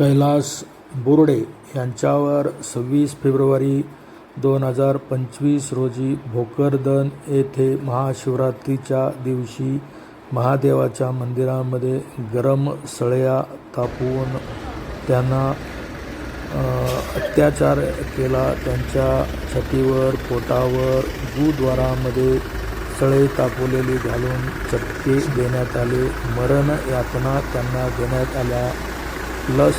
कैलास बोर्डे यांच्यावर सव्वीस फेब्रुवारी दोन हजार पंचवीस रोजी भोकरदन येथे महाशिवरात्रीच्या दिवशी महादेवाच्या मंदिरामध्ये गरम सळया तापवून त्यांना अत्याचार केला. त्यांच्या छातीवर पोटावर गुद्वारामध्ये सळे तापवलेली घालून चटके देण्यात आले. मरण यातना त्यांना देण्यात आल्या. प्लस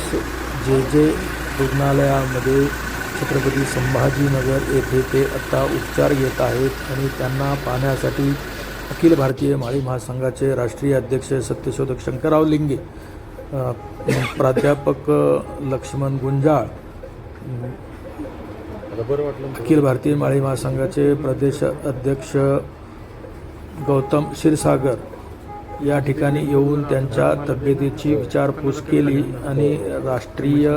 जे जे रुग्णालयामध्ये छत्रपती संभाजीनगर येथे ते आत्ता उपचार घेत आहेत आणि त्यांना पाहण्यासाठी अखिल भारतीय माळी महासंघाचे राष्ट्रीय अध्यक्ष सत्यशोधक शंकरराव लिंगे प्राध्यापक लक्ष्मण गुंजाळ अखिल भारतीय माळी महासंघाचे प्रदेश अध्यक्ष गौतम क्षीरसागर या ठिकाणी येऊन त्यांच्या तब्येतीची विचारपूस केली आणि राष्ट्रीय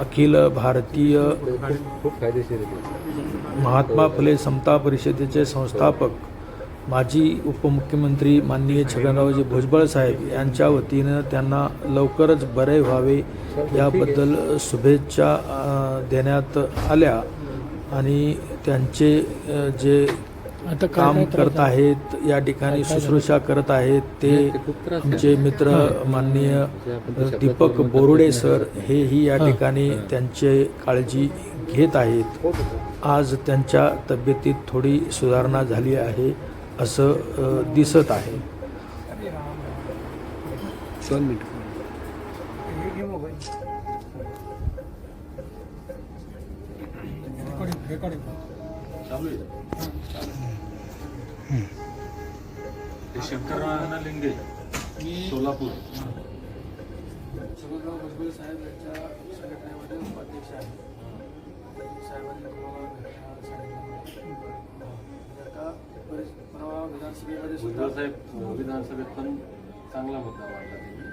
अखिल भारतीय महात्मा फुले समता परिषदेचे संस्थापक माजी उपमुख्यमंत्री माननीय छगनरावजी भुजबळ साहेब यांच्या वतीनं त्यांना लवकरच बरे व्हावे याबद्दल शुभेच्छा देण्यात आल्या. आणि त्यांचे जे जे काम करत आहेत या ठिकाणी शुश्रूषा करत आहेत ते आमचे मित्र माननीय दीपक बोरुडे सर हेही या ठिकाणी त्यांचे काळजी घेत आहेत. आज त्यांच्या तब्येतीत थोडी सुधारणा झाली आहे असं दिसत आहे. मिनिट. ते शंकरराव लिंगे सोलापूर. भुजबळ साहेब यांच्या संघटनेमध्ये उपाध्यक्ष आहे. साहेबांनी परवा विधानसभेमध्ये सुद्धा साहेब विधानसभेत पण चांगला मुद्दा मांडला त्यांनी.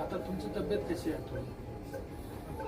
आता तुमची तब्येत कशी आहे?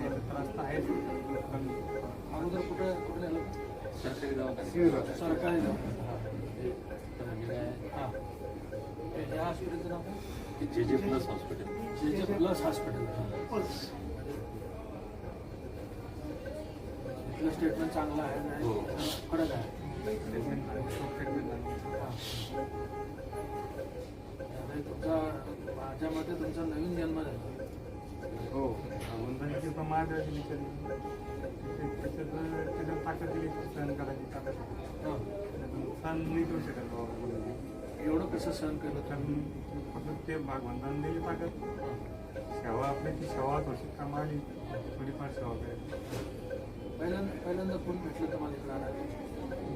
त्रास तर आहेच कमी अगोदर कुठे कुठे नेलं सरकारी दवाखान्यात सरकारी हां ते या हॉस्पिटलचं नाव काय? जे जे प्लस हॉस्पिटल जे जे प्लस हॉस्पिटल इथलं स्टेटमेंट चांगलं आहे हो. आहे. आणि तुमचा माझ्यामध्ये तुमचा नवीन जन्म झाला. हो. महादेवाची बिचारी त्याच्यात ताकद दिली सहन करायची ताकद. सहन नाही करू शकत बाबा. एवढं कसं सहन केलं कारण फक्त ते भागवंतांनी दिली ताकद. सेवा आपल्याची सेवा थोडीशी काम आली थोडीफार सेवा करायची पहिल्यांदा पहिल्यांदा कोण भेटलं तुम्हाला इकडं आणायला?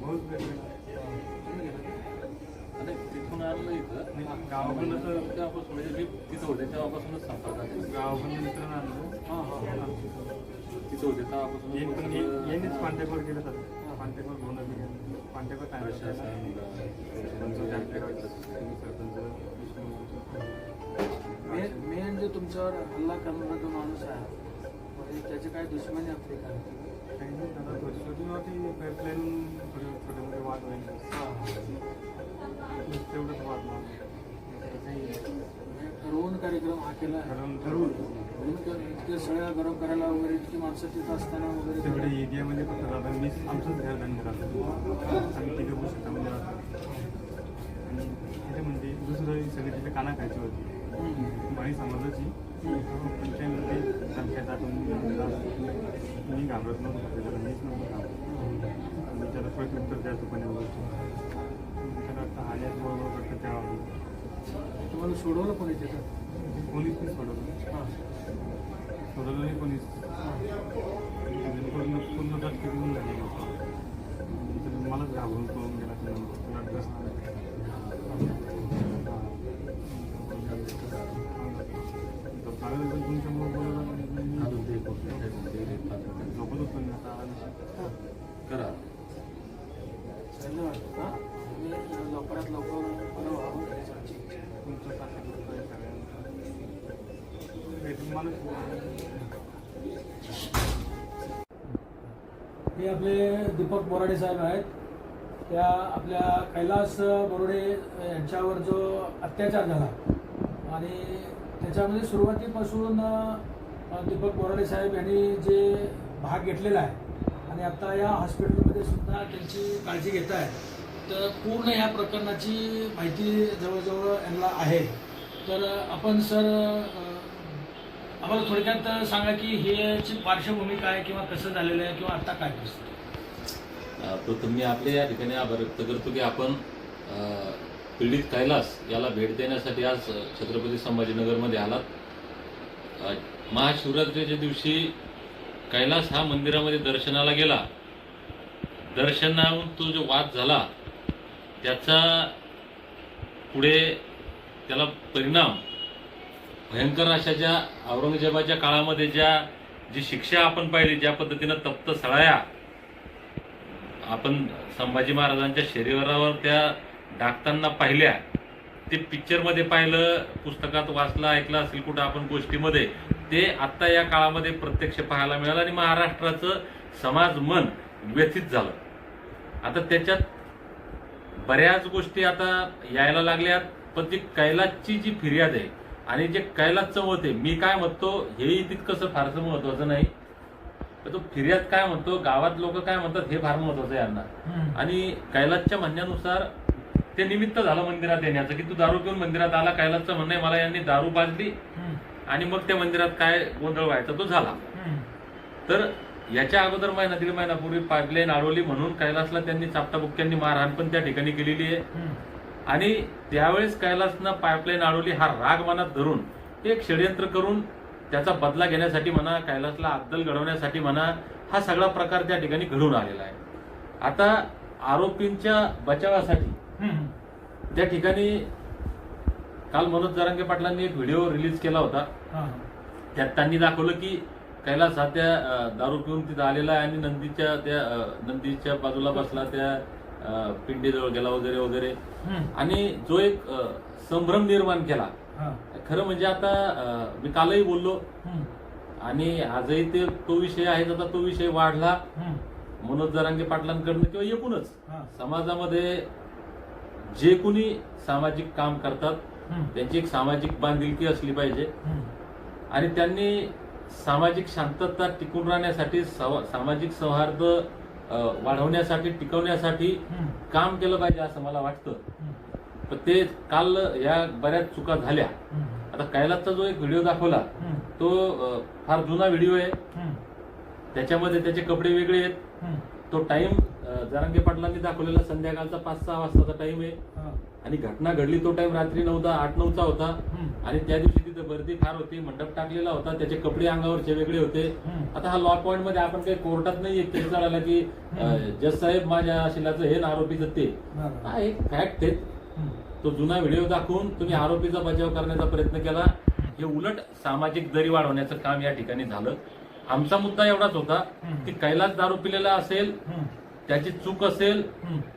बहुत भेटले. तुम्ही तिथून आणलं इथं गावाकडून म्हणजे मी तिथं होते तेव्हापासूनच संपर्कात आहे. गावाकडून मित्र आणलं हां हां हां तिथं होते तेव्हापासून येईन पण ये- सर घेऊन. पांटेकर काय प्रशासन सरपंच सरपंच विष्णू मेन मेन जो तुमच्यावर हल्ला करणारा जो माणूस आहे म्हणजे त्याची काय दुश्मनी आपली काय काही नाही दादा थोडी छोटी पाईपलाईन थोडे छोटे मोठे वाद होईल तेवढंच म्हणजे ठरवून कार्यक्रम हा केला. ठरवून सगळ्या गरम करायला वगैरे इतकी माणसं तिथं असताना वगैरे तेवढे एरियामध्ये फक्त दादा मी आमचंच घर धंदे राहतो आम्ही तिघं बसू शेतामध्ये आणि तिथे म्हणजे दुसरं सगळे तिथे काना खायची होती. माळी समाजाची पंचायतमध्ये धमक्या टाकून मी घाबरत नव्हतो त्याच्याला मीच नव्हतं घाबरत. त्याला प्रत्युत्तर द्यायचं पण आल्यात बरोबर करतं त्यावेळी तुम्हाला सोडवलं तिथं? कोणीच नाही सोडवलं. हां. सोडवलं नाही कोणीच पूर्ण पूर्ण दत्त घेऊन झालेलं मलाच घाबरून पळून गेला तुला दीपक बोराडे साहेब आहेत. त्या आपल्या कैलास बोराडे यांच्यावर जो अत्याचार झाला आणि त्याच्यामध्ये सुरुवातीपासून दीपक बोराडे साहेब यांनी जे भाग घेतलेला आहे आणि आता या हॉस्पिटलमध्ये सुद्धा त्यांची काळजी घेत आहे तर पूर्ण या प्रकरणाची माहिती जवळजवळ यांना आहे. तर आपण सर आम्हाला थोडक्यात सांगा की हे याची पार्श्वभूमी काय किंवा कसं झालेलं आहे किंवा आत्ता काय परिस्थिती? प्रथम मी आपल्या या ठिकाणी आभार व्यक्त करतो की आपण पीडित कैलास याला भेट देण्यासाठी आज छत्रपती संभाजीनगरमध्ये आलात. महाशिवरात्रीच्या दिवशी कैलास हा मंदिरामध्ये दर्शनाला गेला दर्शनाहून तो जो वाद झाला त्याचा पुढे त्याला परिणाम भयंकर अशा ज्या औरंगजेबाच्या काळामध्ये ज्या जी शिक्षा आपण पाहिली ज्या पद्धतीनं तप्त सळाया आपण संभाजी महाराजांच्या शरीरावर त्या डाकताना पाहिल्या ते पिक्चरमध्ये पाहिलं पुस्तकात वाचलं ऐकलं असेल कुठं आपण गोष्टीमध्ये ते आत्ता या काळामध्ये प्रत्यक्ष पाहायला मिळालं आणि महाराष्ट्राचं समाज मन व्यथित झालं. आता त्याच्यात बऱ्याच गोष्टी आता यायला लागल्यात पण ती कैलासची जी फिर्याद आहे आणि जे कैलासचं मत आहे मी काय म्हणतो हेही तितकंसं फारसं महत्वाचं नाही. तर तो फिर्याद काय म्हणतो गावात लोक काय म्हणतात हे फार महत्वाचं आहे यांना. आणि कैलासच्या म्हणण्यानुसार ते निमित्त झालं मंदिरात येण्याचं की तू दारू पिऊन मंदिरात आला कैलासचं म्हणणं आहे मला यांनी दारू पाजली आणि मग त्या मंदिरात काय गोंधळ व्हायचा तो झाला. तर याच्या अगोदर महिना दीड महिन्यापूर्वी पाईपलाईन अडवली म्हणून कैलासला त्यांनी चापटाबुक्क्यांनी मारहाण पण त्या ठिकाणी केलेली आहे. आणि त्यावेळेस कैलासनं पाईपलाईन अडवली हा राग मनात धरून एक षडयंत्र करून त्याचा बदला घेण्यासाठी म्हणा कैलासला अद्दल घडवण्यासाठी म्हणा हा सगळा प्रकार त्या ठिकाणी घडून आलेला आहे. आता आरोपींच्या बचावासाठी त्या ठिकाणी काल मनोज जरांगे पाटलांनी एक व्हिडिओ रिलीज केला होता. त्यात त्यांनी दाखवलं की कैलास हा त्या दारू पिऊन तिथं आलेला आहे आणि नंदीच्या त्या नंदीच्या बाजूला बसला त्या पिंडीजवळ गेला वगैरे वगैरे. आणि जो एक संभ्रम निर्माण केला खरं म्हणजे आता अं, मी कालही बोललो. आणि आजही ते तो विषय आहे आता तो विषय वाढला. मनोज जरांगे पाटलांकडनं किंवा एकूणच समाजामध्ये जे कुणी सामाजिक काम करतात त्यांची एक सामाजिक बांधिलकी असली पाहिजे. आणि त्यांनी सामाजिक शांतता टिकून राहण्यासाठी सव- सामाजिक सौहार्द अ, वाढवण्यासाठी टिकवण्यासाठी काम केलं पाहिजे असं मला वाटतं. पण ते काल या बऱ्याच चुका झाल्या. आता कैलासचा जो एक व्हिडिओ दाखवला तो फार जुना व्हिडिओ आहे. त्याच्यामध्ये त्याचे कपडे वेगळे आहेत. तो टाइम जरांगे पाटलांनी दाखवलेला संध्याकाळचा पाच सहा वाजताचा टाइम आहे. आणि घटना घडली तो टाइम रात्री नऊदा आठ नऊचा होता. आणि त्या दिवशी तिथे गर्दी फार होती मंडप टाकलेला होता त्याचे कपडे अंगावरचे वेगळे होते. आता हा लॉ पॉइंटमध्ये आपण काही कोर्टात नाही केस लढायला की जज साहेब माझ्या शिलाचं हे ना आरोपीचं ते हा एक फॅक्ट आहे. तो जुना व्हिडिओ दाखवून तुम्ही आरोपीचा बचाव करण्याचा प्रयत्न केला. हे उलट सामाजिक दरी वाढवण्याचं काम या ठिकाणी झालं. आमचा मुद्दा एवढाच होता की कैलास दारू पिलेला असेल त्याची चूक असेल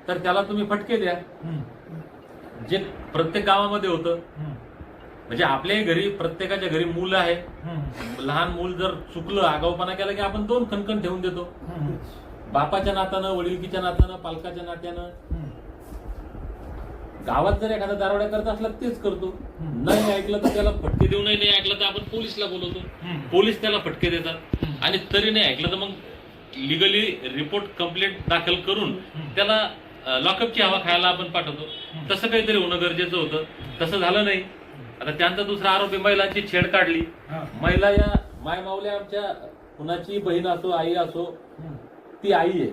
तर त्याला तुम्ही फटके द्या. जे प्रत्येक गावामध्ये होतं म्हणजे आपल्याही घरी प्रत्येकाच्या घरी मूल आहे. लहान मूल जर चुकलं आगाऊपणा केला की आपण दोन खणखण ठेवून देतो. बापाच्या नात्यानं वडिलकीच्या नात्यानं पालकाच्या नात्यानं गावात जर एखादा दारोड्या करत असला तेच करतो. नाही ऐकलं तर त्याला फटके देऊ नाही नाही ऐकलं तर आपण पोलिसला बोलवतो. पोलीस त्याला फटके देतात. आणि तरी नाही ऐकलं तर मग लिगली रिपोर्ट कंप्लेंट दाखल करून त्याला लॉकअपची हवा खायला आपण पाठवतो. तसं काहीतरी होणं गरजेचं होतं. तसं झालं नाही. आता त्यांचा दुसरा आरोपी महिलांची छेड काढली. महिला या माय माऊल्या आमच्या कुणाची बहीण असो आई असो ती आई आहे.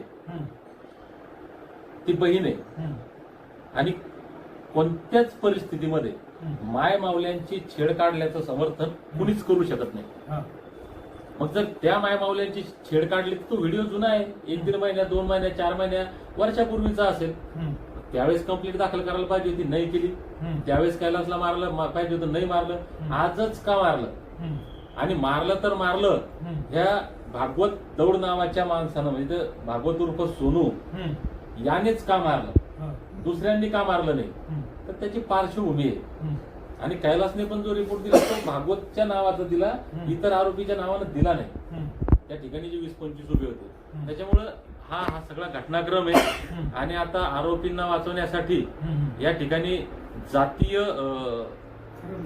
ती बहीण आहे. आणि कोणत्याच परिस्थितीमध्ये माय माऊल्यांची छेड काढल्याचं समर्थन कुणीच करू शकत नाही. मग जर त्या माय माऊल्यांची छेड काढली तर तो व्हिडिओ जुना आहे. एक दीड महिन्या दोन महिन्या चार महिन्या वर्षापूर्वीचा असेल. त्यावेळेस कंप्लेंट दाखल करायला पाहिजे होती नाही केली. त्यावेळेस कैलासला मारलं पाहिजे होतं नाही मारलं. आजच का मारलं? आणि मारलं तर मारलं. ह्या भागवत दौड नावाच्या माणसानं म्हणजे भागवत उर्फ सोनू यानेच का मारलं? दुसऱ्यांनी का मारलं नाही. तर त्याची पार्श्वभूमी आहे. आणि कैलासने पण जो रिपोर्ट दिला तो भागवतच्या नावाचा दिला. इतर आरोपीच्या नावानं दिला नाही. त्या ठिकाणी जे वीस पंचवीस उभे होते. त्याच्यामुळं हा हा सगळा घटनाक्रम आहे. आणि आता आरोपींना वाचवण्यासाठी. या ठिकाणी जातीय अं,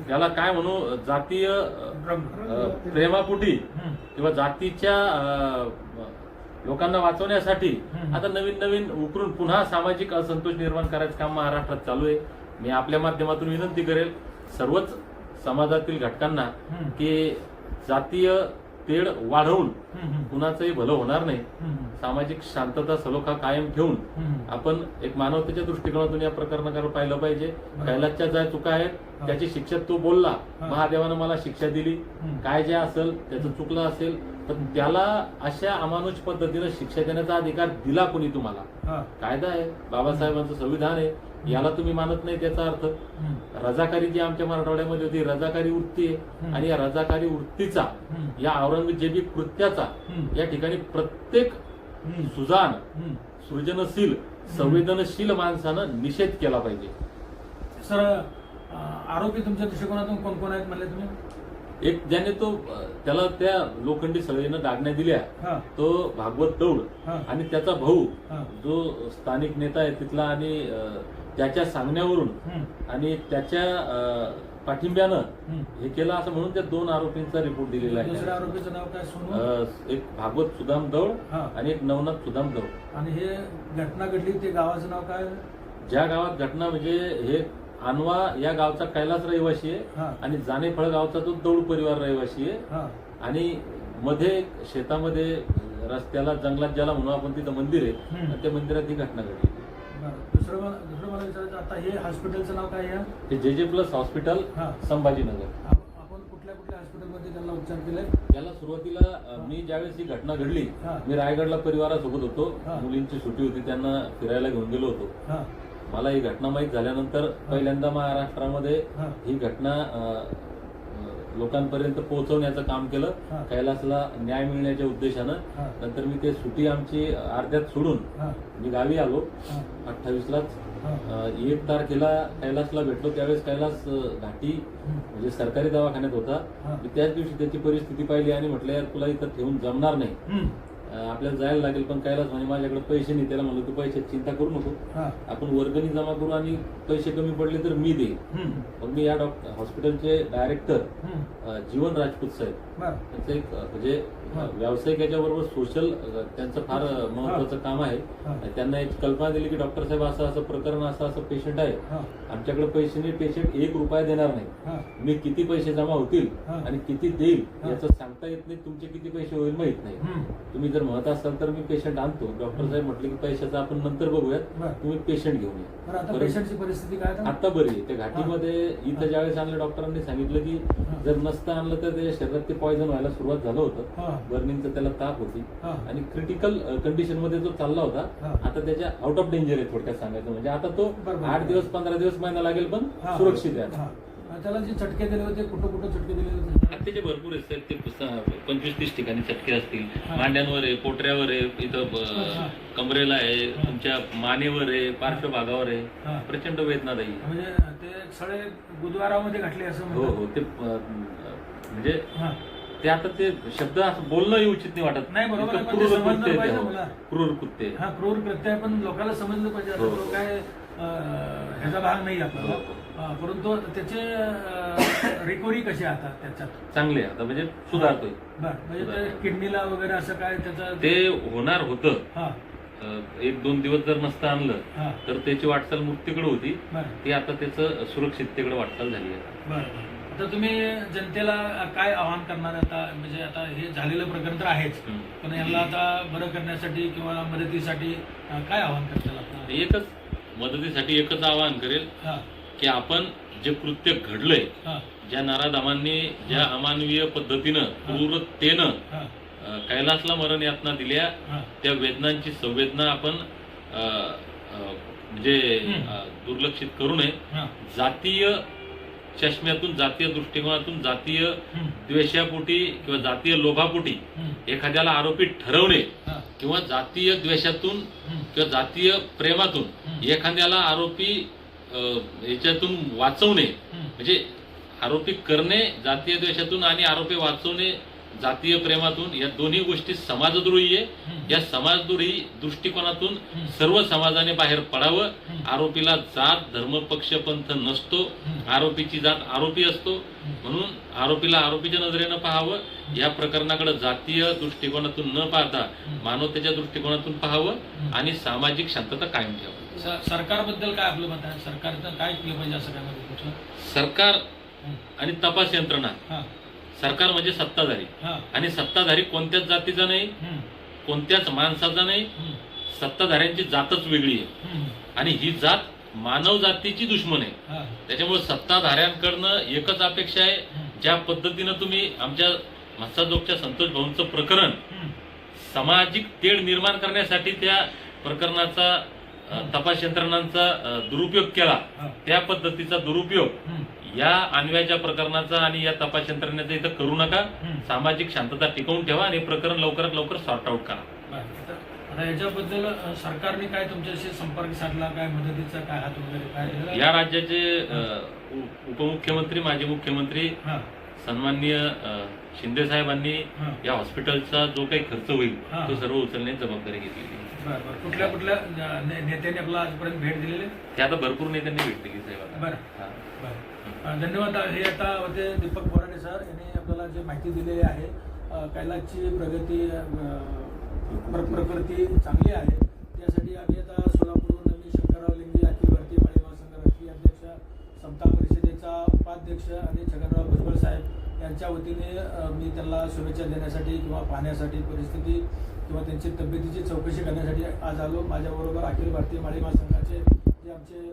याला काय म्हणू जातीय प्रेमापोटी. किंवा जातीच्या लोकांना वाचवण्यासाठी. आता नवीन नवीन उकरून पुन्हा सामाजिक असंतोष निर्माण करायचं काम महाराष्ट्रात चालू आहे मी आपल्या माध्यमातून विनंती करेल सर्वच समाजातील घटकांना. की जातीय तेढ वाढवून. कुणाचंही भलं होणार नाही. सामाजिक शांतता सलोखा कायम ठेवून. आपण एक मानवतेच्या दृष्टिकोनातून या प्रकरणाकडे पाहिलं पाहिजे कैलासच्या ज्या चुका आहेत त्याची शिक्षा तो बोलला. महादेवानं मला शिक्षा दिली. काय जे असेल त्याचं चुकलं असेल पण त्याला अशा अमानुष पद्धतीनं शिक्षा देण्याचा अधिकार दिला कोणी तुम्हाला. कायदा आहे बाबासाहेबांचं संविधान आहे याला तुम्ही मानत नाही त्याचा अर्थ. रजाकारी जी आमच्या मराठवाड्यामध्ये होती रजाकारी वृत्ती आहे. आणि या रजाकारी वृत्तीचा. या औरंगजेबी कृत्याचा. या ठिकाणी प्रत्येक. सुजान. सृजनशील संवेदनशील माणसानं निषेध केला पाहिजे सर आरोपी तुमच्या दृष्टिकोनातून कोण कोण आहेत म्हणले तुम्ही एक ज्याने तो त्याला त्या लोखंडी सळीनं डागण्या दिल्या तो भागवत दौड. आणि त्याचा भाऊ. जो स्थानिक नेता आहे तिथला आणि त्याच्या सांगण्यावरून. आणि त्याच्या पाठिंब्यानं. हे केलं असं म्हणून त्या दोन आरोपींचा रिपोर्ट दिलेला दुसऱ्या आहे आरोपीचं नाव काय सोनू अ, एक भागवत सुदाम दौड हा. आणि एक नवनाथ सुदाम दौड आणि हे घटना घडली ते गावाचं नाव काय ज्या गावात घटना म्हणजे हे आणवा या गावचा कैलास रहिवासी हा. आहे आणि जानेफळ गावचा तो दौड परिवार रहिवासी आहे हा आणि मध्ये एक शेतामध्ये रस्त्याला जंगलात ज्याला म्हणू आपण तिथं मंदिर आहे हम्म. त्या मंदिरात ही घटना घडली. दुसरं मला दुसरं मला विचारायचं आता हे हॉस्पिटलचं नाव काय आहे? हे जे जे प्लस हॉस्पिटल हा. संभाजीनगर. आप- आपण कुठल्या कुठल्या हॉस्पिटलमध्ये त्यांना उपचार केले त्याला सुरुवातीला अ, मी ज्यावेळेस ही घटना घडली हा. मी रायगडला परिवारासोबत होतो. मुलींची सुट्टी होती त्यांना फिरायला घेऊन गेलो होतो. हा. मला ही घटना माहीत झाल्यानंतर पहिल्यांदा महाराष्ट्रामध्ये हा. ही घटना अ, लोकांपर्यंत पोहोचवण्याचं काम केलं हा. कैलासला न्याय मिळण्याच्या उद्देशानं हा. नंतर मी ते सुटी आमची अर्ध्यात सोडून हा मी गावी आलो हा अठ्ठावीसलाच हा एक तारखेला कैलासला भेटलो त्यावेळेस कैलास अ, घाटी हम्म. म्हणजे सरकारी दवाखान्यात होता हा. मी त्याच दिवशी त्याची परिस्थिती पाहिली आणि म्हटलं यार तुला इथं ठेवून जमणार नाही हम्म. आपल्याला जायला लागेल पण कैलास म्हणे माझ्याकडे पैसे नाही. त्याला म्हणलं तू पैशाची चिंता करू नको. आपण वर्गणी जमा करू आणि पैसे कमी पडले तर मी देईन. मग मी या डॉक्टर हॉस्पिटलचे डायरेक्टर जीवन राजपूत साहेब. त्यांचं एक म्हणजे व्यावसायिक याच्याबरोबर सोशल त्यांचं फार महत्वाचं काम आहे. त्यांना एक कल्पना दिली की डॉक्टर साहेब असं असं प्रकरण असं असं पेशंट आहे. आमच्याकडे पैसे नाही पेशंट एक रुपया देणार नाही. मी किती पैसे जमा होतील. आणि किती देईल. याचं सांगता येत नाही. तुमचे किती पैसे होईल माहीत नाही. तुम्ही जर म्हणत असाल तर मी पेशंट आणतो. डॉक्टर साहेब म्हटले की पैशाचं आपण नंतर बघूयात. तुम्ही पेशंट घेऊन या. आता बरी. आहे. त्या घाटीमध्ये इथं ज्यावेळेस आणलं डॉक्टरांनी सांगितलं की. जर नसतं आणलं तर त्याच्या शरीरात ते पॉयझन व्हायला सुरुवात झालं होतं. बर्निंगचं त्याला ताप होती. आणि क्रिटिकल कंडिशनमध्ये जो चालला होता. आता त्याच्या आउट ऑफ डेंजर आहे थोडक्यात सांगायचं म्हणजे आता तो. आठ दिवस पंधरा दिवस महिना लागेल पण. सुरक्षित आहे. हा. त्याला जे चटके दिले होते कुठं कुठं चटके दिले होते त्याचे भरपूर आहेत साहेब. ते पुस्त- पंचवीस तीस ठिकाणी चटके असतील. मांड्यांवर आहे पोटऱ्यावर आहे इथं कमरेला आहे तुमच्या मानेवर आहे पार्श्वभागावर. आहे प्रचंड वेदनादायी म्हणजे ते सगळे बुधवारामध्ये घातले असं हो. हो ते म्हणजे. ते आता ते शब्द असं बोलणं उचित नाही वाटत. नाही, बरोबर आहे, इतकं पण ते क्रूर समजलं कृत्य आहे पाहिजे हो. मला. क्रूर कृत्य हा क्रूर कृत्य आहे पण लोकांना समजलं पाहिजे. आता हो, तो हो. काय अं, ह्याचा भाग नाही आपल्याला हो, हो. हा, परंतु त्याचे रिकव्हरी कशी आता त्याच्यात? चांगले आहे. आता म्हणजे सुधारतोय. बर म्हणजे ते किडनीला वगैरे असं काय त्याचं ते होणार होतं. हा. अ, एक दोन दिवस जर नसतं आणलं हा. तर त्याची वाटचाल मुक्तीकडे होती. बर. ती आता त्याचं सुरक्षिततेकडे वाटचाल झाली आहे. बर. आता तुम्ही जनतेला काय आवाहन करणार? आता म्हणजे आता हे झालेलं प्रकरण तर आहेच. पण यांना आता बरं करण्यासाठी किंवा मदतीसाठी काय आवाहन करताल एकच मदतीसाठी एकच आवाहन करेल हा. की आपण जे कृत्य घडलंय ज्या नाराधामांनी ज्या अमानवीय पद्धतीनं क्रूरतेनं कैलासला मरण यातना दिल्या त्या वेदनांची संवेदना आपण म्हणजे दुर्लक्षित करू नये. जातीय चष्म्यातून जातीय दृष्टिकोनातून जातीय द्वेषापोटी किंवा जातीय लोभापोटी एखाद्याला आरोपी ठरवणे किंवा जातीय द्वेषातून किंवा जातीय प्रेमातून. एखाद्याला आरोपी याच्यातून वाचवणे म्हणजे आरोपी करणे जातीय द्वेषातून आणि आरोपी वाचवणे जातीय प्रेमातून या दोन्ही गोष्टी समाजद्रोही आहे. या समाजद्रोही दृष्टिकोनातून सर्व समाजाने बाहेर पडावं. आरोपीला जात धर्म पक्ष पंथ नसतो आरोपीची जात आरोपी असतो. म्हणून आरोपीला आरोपीच्या नजरेनं पाहावं. या प्रकरणाकडे जातीय दृष्टिकोनातून न पाहता मानवतेच्या दृष्टिकोनातून पाहावं आणि सामाजिक शांतता कायम ठेवावी. सरकारबद्दल काय आपलं मत आहे? सरकारनं काय केलं पाहिजे असं काय? सरकार आणि तपास यंत्रणा. सरकार म्हणजे सत्ताधारी. आणि सत्ताधारी कोणत्याच जातीचा नाही कोणत्याच माणसाचा नाही सत्ताधाऱ्यांची जातच वेगळी आहे. आणि ही जात मानव जातीची दुश्मन आहे. त्याच्यामुळे सत्ताधाऱ्यांकडनं एकच अपेक्षा आहे ज्या पद्धतीनं तुम्ही आमच्या मस्साजोगच्या संतोष भाऊंचं प्रकरण सामाजिक तेढ निर्माण करण्यासाठी त्या प्रकरणाचा तपास यंत्रणांचा दुरुपयोग केला. त्या पद्धतीचा दुरुपयोग या अन्वयाच्या प्रकरणाचा आणि या तपास यंत्रणेचा इथं करू नका. सामाजिक शांतता टिकवून ठेवा आणि प्रकरण लवकरात लवकर सॉर्ट आऊट करा. आता- याच्याबद्दल सरकारने काय तुमच्याशी संपर्क साधला? काय मदतीचा काय हात वगैरे काय या राज्याचे उपमुख्यमंत्री माजी मुख्यमंत्री सन्माननीय शिंदे साहेबांनी या हॉस्पिटलचा जो काही खर्च होईल. तो सर्व उचलण्याची जबाबदारी बरं कुठल्या कुठल्या नेत्यांनी आपला आजपर्यंत भेट दिलेली? ते आता भरपूर नेत्यांनी भेट दिली साहेबांना बरं. धन्यवाद. हे आता होते दीपक बोराडे सर. यांनी आपल्याला जे माहिती दिलेली आहे कैलासची प्रगती प्र प्रकृती चांगली आहे. त्यासाठी आम्ही आता सोलापूरहून मी शंकरराव लिंगे अखिल भारतीय माळी महासंघ राष्ट्रीय अध्यक्ष समता परिषदेचा उपाध्यक्ष आणि छगनराव भुजबळ साहेब यांच्या वतीने मी त्यांना शुभेच्छा देण्यासाठी किंवा पाहण्यासाठी परिस्थिती किंवा त्यांची तब्येतीची चौकशी करण्यासाठी आज आलो. माझ्याबरोबर अखिल भारतीय माळी महासंघाचे जे आमचे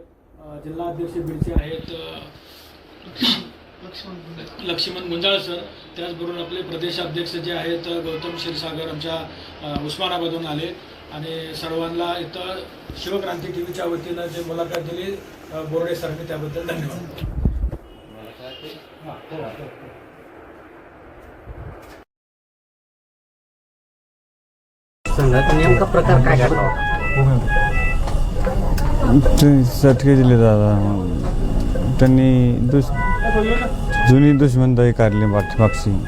जिल्हा अध्यक्ष बिडचे आहेत लक्ष्मण गुंजाळ सर त्याचबरोबर आपले प्रदेशाध्यक्ष जे आहेत गौतम क्षीरसागर आमच्या अ, उस्मानाबादहून आले. आणि सर्वांना इथं शिवक्रांती टी व्हीच्या वतीनं जे मुलाखत दिली बोर्डे सरांनी त्याबद्दल धन्यवाद. संघात नेमका प्रकार काय घडला चटके दिले दादा. त्यांनी दुस जुनी दुश्मनदारी काढली माग- मागची.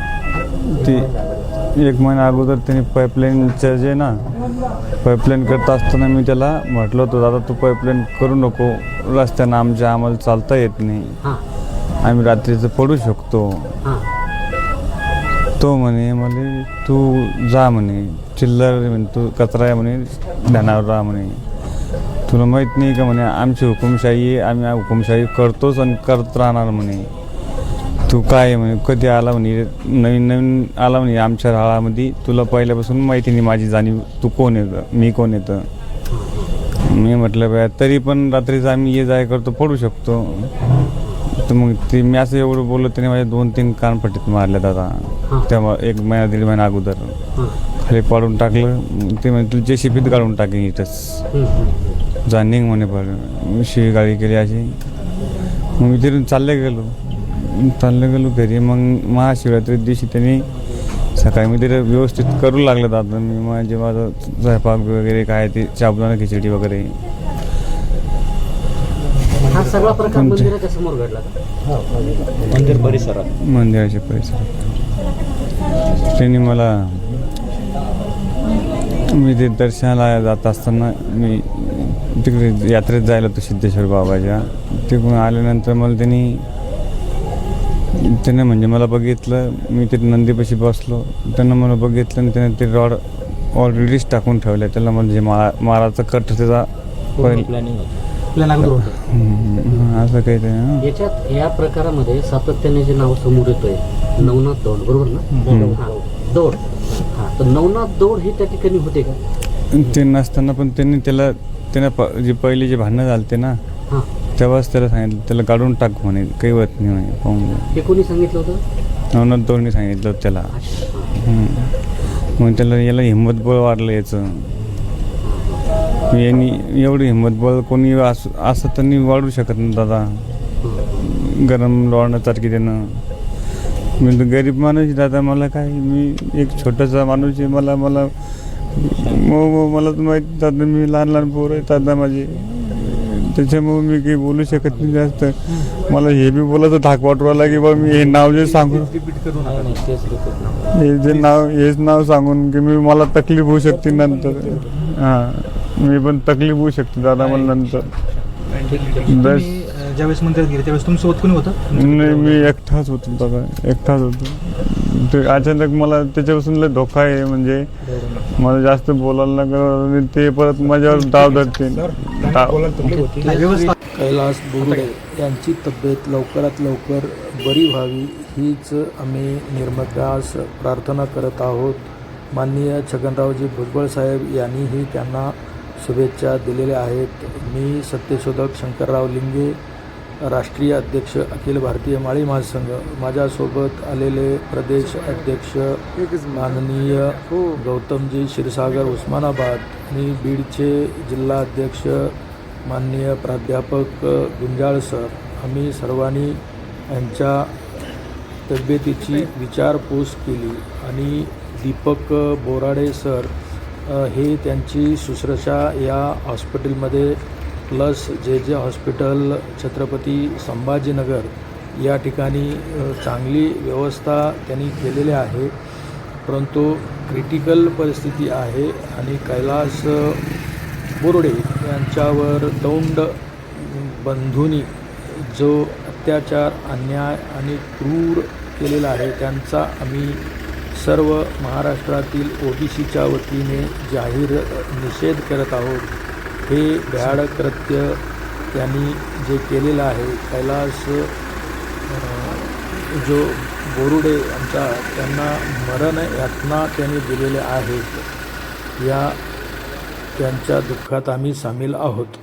ती एक महिना अगोदर त्यांनी पाईपलाईनचं जे ना पाईपलाईन करत असताना मी त्याला म्हटलं होतं दादा तू पाईपलाईन करू नको. रस्त्यानं आमच्या आम्हाला चालता येत नाही. आम्ही रात्रीचं पडू शकतो. तो म्हणे मला तू जा म्हणे. चिल्लर म्हणे तू कचरा आहे म्हणे ध्यानावर राहा म्हणे. तुला माहीत नाही का म्हणे आमची हुकुमशाही आहे आम्ही हुकुमशाही करतोच आणि करत राहणार म्हणे. तू काय म्हणे कधी आला म्हणे नवीन नवीन आला म्हणे आमच्या राळामध्ये तुला पहिल्यापासून माहिती नाही माझी जाणीव तू कोण येतं मी कोण येतं मी म्हटलं बा तरी पण रात्रीचं आम्ही ये जाय करतो पडू शकतो. तर मग ते मी असं एवढं बोललो त्याने माझ्या दोन तीन कानपट्टीत मारल्या दादा. तेव्हा एक महिना दीड महिना अगोदर. खाली पाडून टाकलं ते म्हणजे जे शिपीत काढून टाकेन इथंच. हम्म, हम्म. जा निघ म्हणे पण मी शिवी गाडी केली अशी. मग मी तिथून चालले गेलो. चालले गेलो घरी. मग महाशिवरात्री दिवशी त्यांनी सकाळी मी तिथे व्यवस्थित करू लागलं दादा. मी माझे माझं स्वयंपाक वगैरे काय ते साबुदाणा खिचडी वगैरे. हा सगळा प्रकार कोणते? मंदिराच्या समोर घडला का? मंदिर परिसरात. त्यांनी मला मी ते दर्शनाला जात असताना मी तिकडे यात्रेत जायला होतो सिद्धेश्वर बाबाच्या. तिकडून आल्यानंतर मला त्यांनी त्याने म्हणजे मला बघितलं. मी ते नंदीपाशी बसलो. त्यानं मला बघितलं आणि त्याने ते रॉड ऑलरेडीच टाकून ठेवलं. त्याला म्हणजे जे मा माराचा कट त्याचा असं काही ते. याच्यात या प्रकारामध्ये सातत्याने जे नाव समोर येतोय नवनाथ दौड बरोबर ना? हां दौड. हां तर नवनाथ दौड हे त्या ठिकाणी होते का? ते नसताना पण त्यांनी त्याला त्यानं प जे पहिले जे भांडणं झालते ना हां. तेव्हाच त्याला सांगितलं त्याला काढून टाक म्हणे काही होत नाही म्हणे पाहून कोणी सांगितलं होतं? नवनाथ दोरने सांगितलं होतं त्याला. अच्छा. हम्म. मग त्याला याला हिंमत बळ वाढलं याचं. यांनी एवढी हिंमत बळ कोणी असं असं त्यांनी वाढू शकत नाही दादा. गरम लोळणं चारकी देणं मी तर गरीब माणूस आहे दादा मला काय मी एक छोटासा माणूस आहे मला मला मग मला तर माहिती दादा मी लहान लहान पोरं आहेत दादा माझे. त्याच्यामुळे मी काही बोलू शकत नाही जास्त. मला हे बी बोलायचं धाक वाटू राहिला की बा मी हे नाव जे सांगू रिपीट करू नका नाही तेच रिपोर्ट नाव हे जे नाव हेच नाव सांगून की मी मला तकलीफ होऊ शकते नंतर. हां मी पण तकलीफ होऊ शकते दादा मला नंतर. बस. ज्यावेळेस मंदिरात गेले त्यावेळेस तुमच्यासोबत कोणी होतं? नाही मी एकटाच होतो दादा एकटाच होतो. ते अचानक मला त्याच्यापासून लय धोका आहे म्हणजे मला जास्त बोलायला लागलं ते परत माझ्यावर डाव धरते. डाव- कैलास बोरुडे यांची तब्येत लवकरात लवकर बरी व्हावी हीच आम्ही निर्मकास प्रार्थना करत आहोत. माननीय छगनरावजी भुजबळ साहेब यांनीही त्यांना शुभेच्छा दिलेल्या आहेत. मी सत्यशोधक शंकरराव लिंगे राष्ट्रीय अध्यक्ष अखिल भारतीय माळी महासंघ माझ्यासोबत आलेले प्रदेश अध्यक्ष माननीय गौतमजी क्षीरसागर उस्मानाबाद आणि बीडचे जिल्हा अध्यक्ष माननीय प्राध्यापक गुंजाळ सर. आम्ही सर्वांनी यांच्या तब्येतीची विचारपूस केली आणि दीपक बोराडे सर हे त्यांची शुश्रूषा या हॉस्पिटलमध्ये प्लस जे जे हॉस्पिटल छत्रपती संभाजीनगर या ठिकाणी चांगली व्यवस्था त्यांनी केलेली आहे. परंतु क्रिटिकल परिस्थिती आहे आणि कैलास बोर्डे यांच्यावर दौंड बंधूंनी जो अत्याचार अन्याय आणि क्रूर केलेला आहे त्यांचा आम्ही सर्व महाराष्ट्रातील ओ सीच्या वतीने जाहीर निषेध करत आहोत. हे भ्याड कृत्य त्यांनी जे केलेलं आहे कैलास जो बोरुडे यांचा त्यांना मरण यातना त्यांनी दिलेल्या आहेत. या त्यांच्या दुःखात आम्ही सामील आहोत.